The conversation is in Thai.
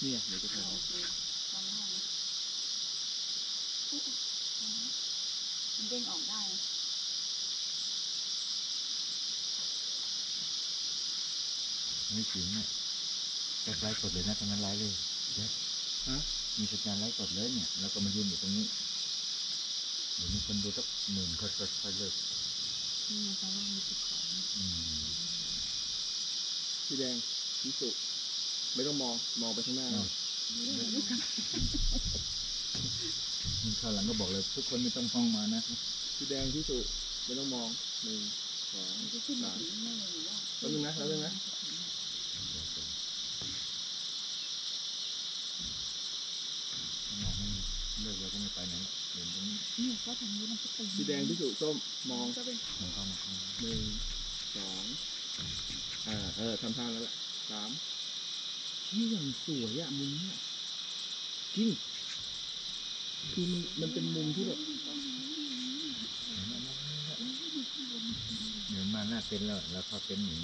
เนี่ยเดี๋ยวจะถ่ายโอเคทำได้นะอุ๊ยอุ๊ยมันเด้งออกได้นะไม่ถึงเนี่ยแกไลฟ์กดเลยนะตรงนั้นไลฟ์เลยเดี๋ยวฮะมีสัญญาณไลฟ์กดเลยเนี่ย แล้วก็มายืนอยู่ตรงนี้เดี๋ยวมีคนดูสักหมื่นค่อยๆค่อยๆเลิกนี่มันแปลว่ามีจุดของอืมพี่แดงพี่สุ ไม่ต้องมองมองไปข้างหน้าอ้าวนี่ค่ะมีข้าวหลังก็บอกเลย ทุกคนไม่ต้องฟ้องมานะพี่แดงพี่สุไม่ต้องมองหนึ่งสองมันจะขึ้นมาถึงแม่เลยหรือว่าแป๊บนึงนะแป๊บนึงนะมองไม่เลิกแล้วก็ไม่ไปไหนเห็นตรงนี้เนี่ยก็ทางนี้มันจะตึงพี่แดงพี่สุส้มมองก็เป็นมันเข้ามาข้างในหนึ่งสองอ่าเออทำท่าแล้วแหละสาม ที่อย่างสวยอะมุมเนี้ยจริงคือมันมันเป็นมุมที่แบบเห็นมาหน้าเต็นท์แล้วแล้วเข้าเต็นท์หนี